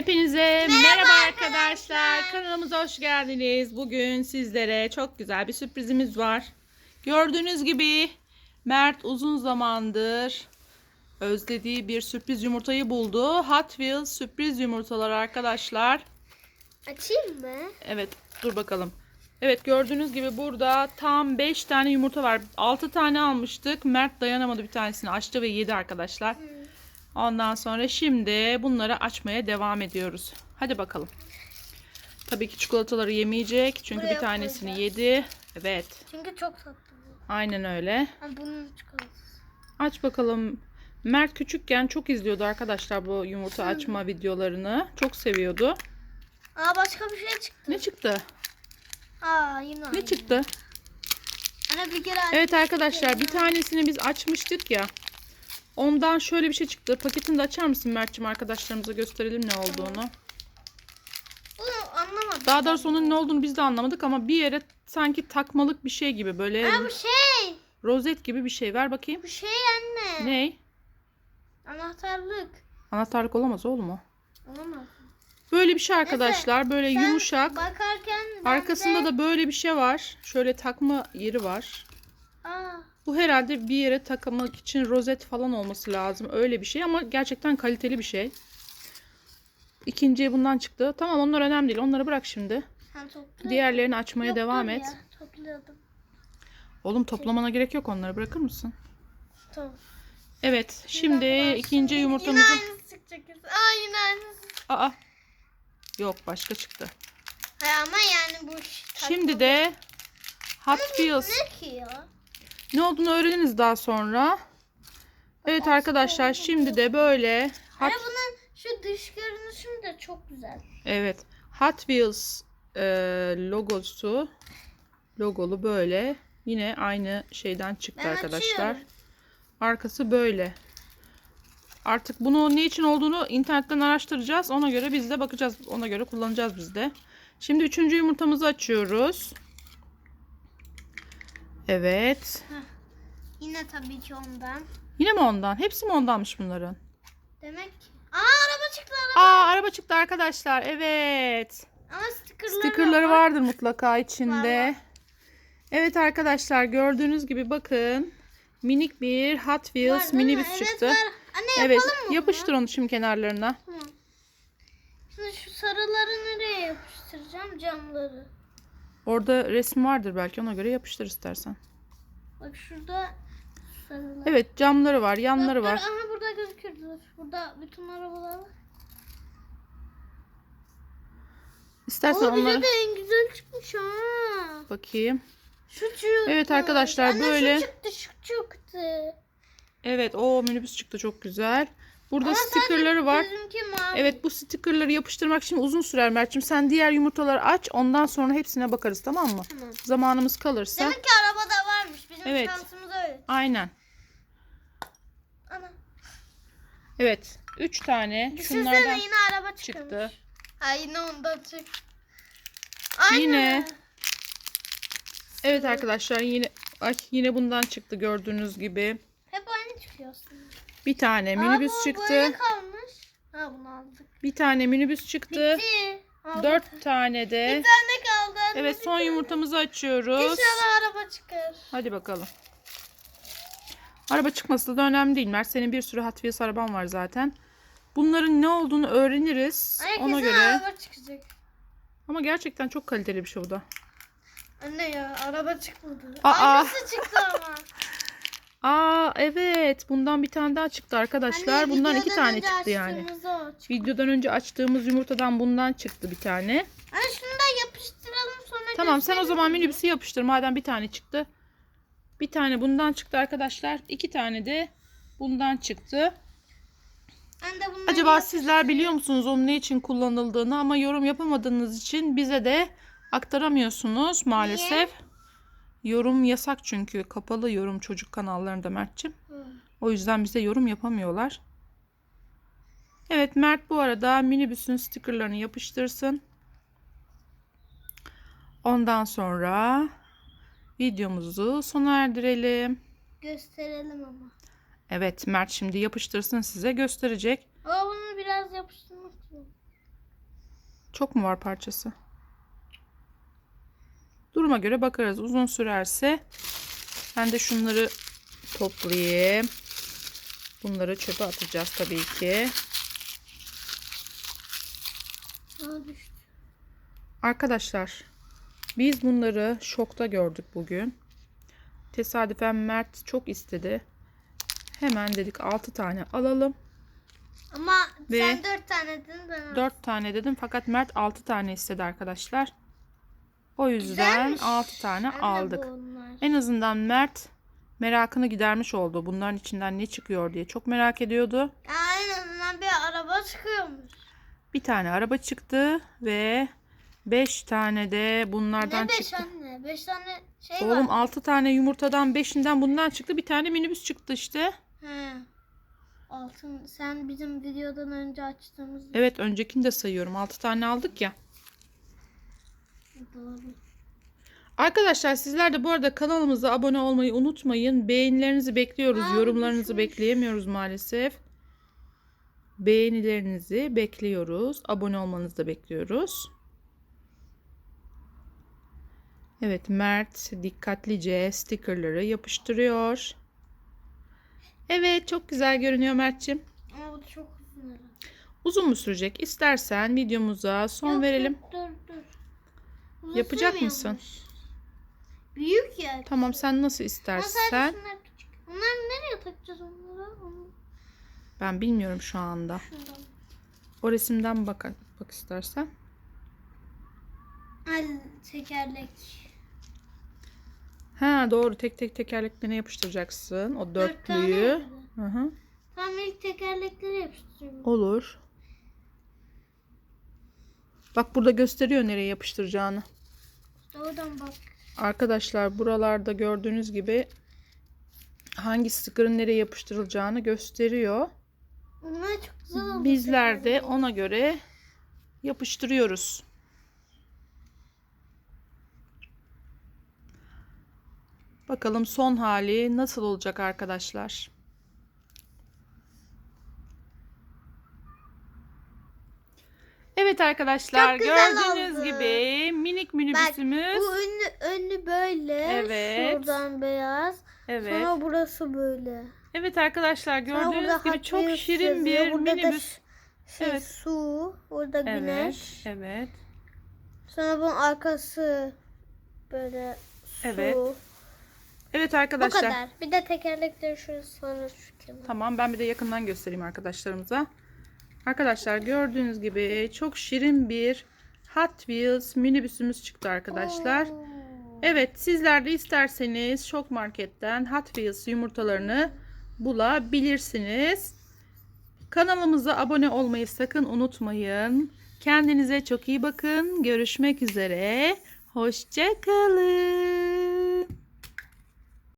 Hepinize merhaba, arkadaşlar. Kanalımıza hoş geldiniz. Bugün sizlere çok güzel bir sürprizimiz var. Gördüğünüz gibi Mert uzun zamandır özlediği bir sürpriz yumurtayı buldu. Hot Wheels sürpriz yumurtalar arkadaşlar. Açayım mı? Evet dur bakalım. Evet gördüğünüz gibi burada tam 5 tane yumurta var. 6 tane almıştık. Mert dayanamadı bir tanesini açtı ve yedi arkadaşlar. Ondan sonra şimdi bunları açmaya devam ediyoruz. Hadi bakalım. Tabii ki çikolataları yemeyecek. Çünkü Buraya bir tanesini yedi. Evet. Çünkü çok tatlı bu. Aynen öyle. Ha, bunun çikolatası. Aç bakalım. Mert küçükken çok izliyordu arkadaşlar bu yumurta açma videolarını. Çok seviyordu. Aa başka bir şey çıktı. Ne çıktı? Aa yine Ne aynı. çıktı? Ana bir kere Evet arkadaşlar bir tanesini biz açmıştık ya. Ondan şöyle bir şey çıktı. Paketini de açar mısın Mert'cim arkadaşlarımıza gösterelim ne olduğunu. Bunu anlamadım. Daha doğrusu onun ne olduğunu biz de anlamadık ama bir yere sanki takmalık bir şey gibi böyle Aa bu şey. rozet gibi bir şey. Ver bakayım. Bu şey anne. Ne? Anahtarlık. Anahtarlık olamaz oğlum o. Olamaz. Böyle bir şey arkadaşlar. Böyle Sen yumuşak. Bakarken Arkasında de... da böyle bir şey var. Şöyle takma yeri var. Bu herhalde bir yere takmak için rozet falan olması lazım. Öyle bir şey ama gerçekten kaliteli bir şey. İkinciye bundan çıktı. Tamam onlar önemli değil. Onları bırak şimdi. topla. Diğerlerini açmaya Yok, devam et. ya, Topluyordum. Oğlum toplamana gerek yok onları bırakır mısın? Tamam. Evet. Şimdi Yine ikinci Yine yumurtamızı... aynısı çıkacak. Aa yine aynısı. Aa. Yok başka çıktı. Hayır ama yani bu Şimdi de Hot Wheels. Ne ki ya? Ne olduğunu öğreniriz daha sonra. Evet arkadaşlar şimdi de böyle Hot Hani bunun şu dış görünüşüm de çok güzel. Evet. Hot Wheels e, logosu logolu böyle. Yine aynı şeyden çıktı Ben arkadaşlar. açıyorum. Arkası böyle. Artık bunu ne için olduğunu internetten araştıracağız. Ona göre biz de bakacağız. Ona göre kullanacağız biz de. Şimdi üçüncü yumurtamızı açıyoruz. Evet. Yine tabii ki ondan. Yine mi ondan? Hepsi mi ondanmış bunların? Demek ki. Aa araba çıktı araba. Aa araba çıktı arkadaşlar. Evet. Ama stickerları, Stickerları var. vardır mutlaka içinde. Var, var. Evet arkadaşlar gördüğünüz gibi bakın minik bir Hot Var, Wheels mi? minibüs Evet, çıktı. var. Anne Evet mı yapıştır onu şimdi kenarlarına. Hı. Şimdi şu sarıları nereye yapıştıracağım? Camları. Orada resim vardır belki ona göre yapıştır istersen. Bak şurada sarılar. Evet camları var yanları Bak, dur, var. Aha burada gözüküyor. Dur. Burada bütün arabalar var. İstersen Aa, bize onları de en güzel çıkmış ha. bakayım. Şu çıktı. Evet arkadaşlar, Anne, böyle- Şu çıktı şu çıktı. Evet o minibüs çıktı çok güzel. Burada Ama stickerları var. Evet bu stickerları yapıştırmak için uzun sürer Mert'cim. Sen diğer yumurtaları aç ondan sonra hepsine bakarız tamam mı? Tamam. Zamanımız kalırsa. Demek ki arabada varmış. Bizim Evet. şansımız öyle. Aynen. Ana. Evet. Üç tane Düşünsene şunlardan yine araba çıkmış. çıktı. Ha yine ondan çık. Aynen. Yine. Evet arkadaşlar yine ay yine bundan çıktı gördüğünüz gibi. Çıkıyor aslında. Bir tane Aa, minibüs bu çıktı. Böyle kalmış. Ha bunu aldık. Bir tane minibüs çıktı. Bitti. Aldık. Dört tane Bir de. tane kaldı. anne, Evet bir son tane. yumurtamızı açıyoruz. İnşallah araba çıkar. Hadi bakalım. Araba çıkması da önemli değil. Mert senin bir sürü Hot Wheels araban var zaten. Bunların ne olduğunu öğreniriz. Anne Ona göre. araba çıkacak. Ama gerçekten çok kaliteli bir şey bu da. Anne ya araba çıkmadı. Aa. Aynısı çıktı ama. Aa evet. Bundan bir tane daha çıktı arkadaşlar. Anne, bundan iki tane çıktı yani. çıktı. Videodan önce açtığımız yumurtadan bundan çıktı bir tane. Anne şunu da yapıştıralım sonra Tamam sen o zaman minibüsü yapıştır. Madem bir tane çıktı. Bir tane bundan çıktı arkadaşlar. İki tane de bundan çıktı. Ben de bunları Acaba sizler biliyor musunuz onun ne için kullanıldığını ama yorum yapamadığınız için bize de aktaramıyorsunuz maalesef. Yorum yasak çünkü kapalı yorum çocuk kanallarında Mert'cim. Hı. O yüzden bize yorum yapamıyorlar. Evet Mert bu arada minibüsün stickerlarını yapıştırsın. Ondan sonra videomuzu sona erdirelim. Gösterelim ama. Evet Mert şimdi yapıştırsın size gösterecek. Ama bunu biraz yapıştırmak. Çok mu var parçası? Duruma göre bakarız. Uzun sürerse ben de şunları toplayayım. Bunları çöpe atacağız tabii ki. Arkadaşlar biz bunları şokta gördük bugün. Tesadüfen Mert çok istedi. Hemen dedik 6 tane alalım. Ama Ve- sen dört tane dedin ben 4 tane dedim fakat Mert 6 tane istedi arkadaşlar. O yüzden Güzelmiş. 6 tane Anne, aldık. bunlar. En azından Mert merakını gidermiş oldu. Bunların içinden ne çıkıyor diye çok merak ediyordu. Ya en azından bir araba çıkıyormuş. Bir tane araba çıktı ve 5 tane de bunlardan ne beş çıktı. anne? Beş tane şey Oğlum var. 6 tane yumurtadan 5'inden bundan çıktı. Bir tane minibüs çıktı işte. He. Altın sen bizim videodan önce açtığımız Evet öncekini de sayıyorum. 6 tane aldık ya. Arkadaşlar sizler de bu arada kanalımıza abone olmayı unutmayın. Beğenilerinizi bekliyoruz. Aa, Yorumlarınızı düşmüş. bekleyemiyoruz maalesef. Beğenilerinizi bekliyoruz. Abone olmanızı da bekliyoruz. Evet Mert dikkatlice stickerları yapıştırıyor. Evet çok güzel görünüyor Mert'ciğim. Ama bu da çok uzun. Uzun mu sürecek? İstersen videomuza son Yok, verelim. Dur dur. Uzun Yapacak mısın? Büyük ya. Tamam sen nasıl istersen. şunlar küçük. Bunları nereye takacağız onları? Ben bilmiyorum şu anda. şuradan. O resimden bak, bak istersen. Ay tekerlek. Ha doğru tek tek tekerleklerine yapıştıracaksın. O Dört dörtlüyü. yapalım. Hı hı. Tamam ilk tekerlekleri yapıştırıyorum. Olur. Bak burada gösteriyor nereye yapıştıracağını. Oradan bak. Arkadaşlar buralarda gördüğünüz gibi hangi sticker'ın nereye yapıştırılacağını gösteriyor. Bunlar çok güzel oldu. Bizler de ona göre yapıştırıyoruz. Bakalım son hali nasıl olacak arkadaşlar. Evet arkadaşlar Çok güzel gördüğünüz oldu. gibi minik Bak minibüsümüz. bu önlü, önlü böyle. Evet. Şuradan beyaz. Evet. Sonra burası böyle. Evet arkadaşlar Sonra gördüğünüz gibi çok şirin bir Burada da minibüs. Şey, Evet. su. Burada Evet. güneş. Evet. Sonra bunun arkası böyle su. Evet. Evet arkadaşlar. kadar. Bir de tekerlekleri şöyle sarı şu kenara. Tamam ben bir de yakından göstereyim arkadaşlarımıza. Arkadaşlar gördüğünüz gibi çok şirin bir Hot Wheels minibüsümüz çıktı arkadaşlar. Oo. Evet sizler de isterseniz Şok Market'ten Hot Wheels yumurtalarını bulabilirsiniz. Kanalımıza abone olmayı sakın unutmayın. Kendinize çok iyi bakın. Görüşmek üzere. Hoşçakalın.